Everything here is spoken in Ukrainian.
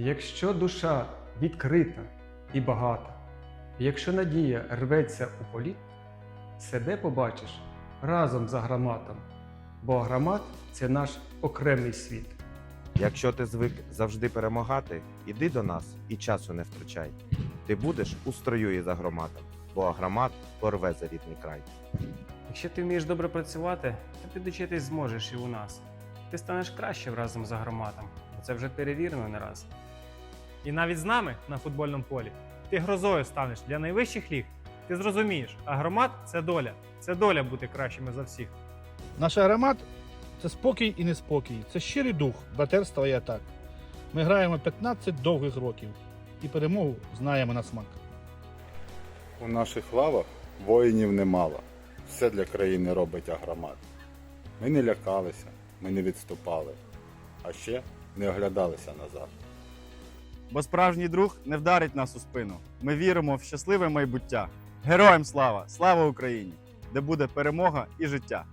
Якщо душа відкрита і багата, якщо надія рветься у політ, себе побачиш разом з агроматом, бо агромат це наш окремий світ. Якщо ти звик завжди перемагати, іди до нас і часу не втрачай. Ти будеш у строю із агроматом, бо агромат порве за рідний край. Якщо ти вмієш добре працювати, то підучитись зможеш і у нас. Ти станеш кращим разом з агроматом, бо це вже перевірено не раз. І навіть з нами на футбольному полі ти грозою станеш для найвищих ліг. Ти зрозумієш, агромат це доля. Це доля бути кращими за всіх. Наш аромат це спокій і неспокій, це щирий дух, братерства і атак. Ми граємо 15 довгих років і перемогу знаємо на смак. У наших лавах воїнів немало. Все для країни робить агромат. Ми не лякалися, ми не відступали, а ще не оглядалися назад. Бо справжній друг не вдарить нас у спину. Ми віримо в щасливе майбуття. Героям слава! Слава Україні! Де буде перемога і життя!